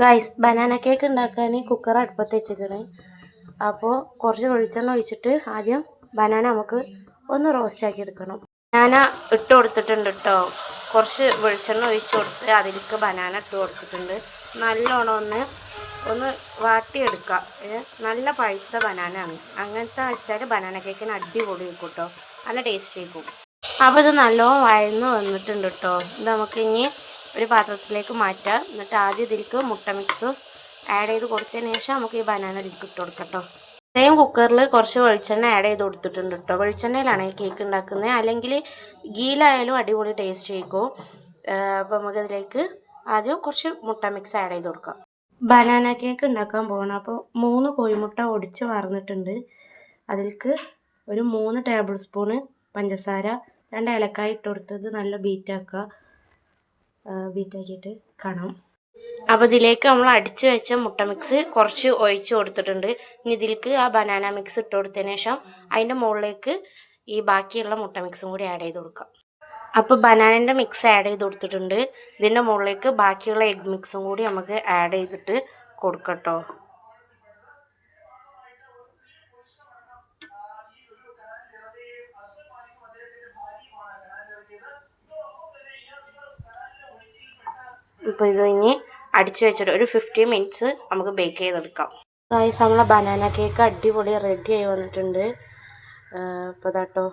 Guys banana cake ഉണ്ടാക്കാൻ cooker അടുപ്പത്ത് വെച്ചിരിക്കണേ അപ്പോൾ കുറച്ച് വെളിച്ചെണ്ണ ഒഴിച്ചിട്ട് ആദ്യം ബനാന നമുക്ക് ഒന്ന് റോസ്റ്റ് ആക്കി എടുക്കണം. ബനാന ഇട്ട് കൊടുത്തിട്ടുണ്ട് കേട്ടോ കുറച്ച് വെളിച്ചെണ്ണ ഒഴിച്ച് കൊടുത്ത് അതിലേക്ക് ബനാന ഇട്ട് കൊടുത്തിട്ടുണ്ട്. നല്ലോണം ഒന്ന് ഒന്ന് വാട്ടിയെടുക്കാം. നല്ല പഴുത്ത ബനാന ആണ്. അങ്ങനത്തെ വെച്ചാൽ ബനാന കേക്കിന് അടിപൊളി വെക്കും കേട്ടോ നല്ല ടേസ്റ്റ് വെക്കും അപ്പോൾ ഇത് നല്ലോണം വഴന്ന് വന്നിട്ടുണ്ട് കേട്ടോ ഇത് നമുക്ക് ഇനി ഒരു പാത്രത്തിലേക്ക് മാറ്റാം എന്നിട്ട് ആദ്യം ഇതിലേക്ക് മുട്ട മിക്സ് ആഡ് ചെയ്ത് കൊടുത്തതിന് ശേഷം നമുക്ക് ഈ ബനാന ഇതിലേക്ക് ഇട്ട് കൊടുക്കാം കേട്ടോ സെയിം കുക്കറിൽ കുറച്ച് വെളിച്ചെണ്ണ ആഡ് ചെയ്ത് കൊടുത്തിട്ടുണ്ട് കേട്ടോ വെളിച്ചെണ്ണയിലാണ് ഈ കേക്ക് ഉണ്ടാക്കുന്നത്. അല്ലെങ്കിൽ ഗീലായാലും അടിപൊളി ടേസ്റ്റ് ആയിരിക്കും. അപ്പോൾ നമുക്കതിലേക്ക് ആദ്യം കുറച്ച് മുട്ട മിക്സ് ആഡ് ചെയ്ത് കൊടുക്കാം. ബനാന കേക്ക് ഉണ്ടാക്കാൻ പോകണം അപ്പോൾ മൂന്ന് കോഴിമുട്ട ഒടിച്ച് വറന്നിട്ടുണ്ട് അതിലേക്ക് ഒരു മൂന്ന് ടേബിൾ സ്പൂണ് പഞ്ചസാര രണ്ട് ഏലക്കായ ഇട്ട് കൊടുത്തത് നല്ല ബീറ്റാക്കുക ബീറ്റാക്കിയിട്ട് കാണാം. അപ്പോൾ ഇതിലേക്ക് നമ്മൾ അടിച്ച് വെച്ച മുട്ട മിക്സ് കുറച്ച് ഒഴിച്ച് കൊടുത്തിട്ടുണ്ട്. ഇനി ഇതിലേക്ക് ആ ബനാന മിക്സ് ഇട്ട് കൊടുത്തതിന് ശേഷം അതിന്റെ മുകളിലേക്ക് ഈ ബാക്കിയുള്ള മുട്ട മിക്സും കൂടി ആഡ് ചെയ്ത് കൊടുക്കാം. അപ്പോൾ ബനാനന്റെ മിക്സ് ആഡ് ചെയ്ത് കൊടുത്തിട്ടുണ്ട്. ഇതിന്റെ മുകളിലേക്ക് ബാക്കിയുള്ള എഗ് മിക്സും കൂടി നമുക്ക് ആഡ് ചെയ്തിട്ട് കൊടുക്കട്ടോ ഇപ്പോൾ ഇത് ഇനി അടിച്ചു വെച്ചിട്ട് ഒരു ഫിഫ്റ്റീൻ മിനിറ്റ്സ് നമുക്ക് ബേക്ക് ചെയ്തെടുക്കാം. ഗായ്സ് നമ്മളെ ബനാന കേക്ക് അടിപൊളി റെഡി ആയി വന്നിട്ടുണ്ട്. ഇപ്പോൾ ഇതാട്ടോ.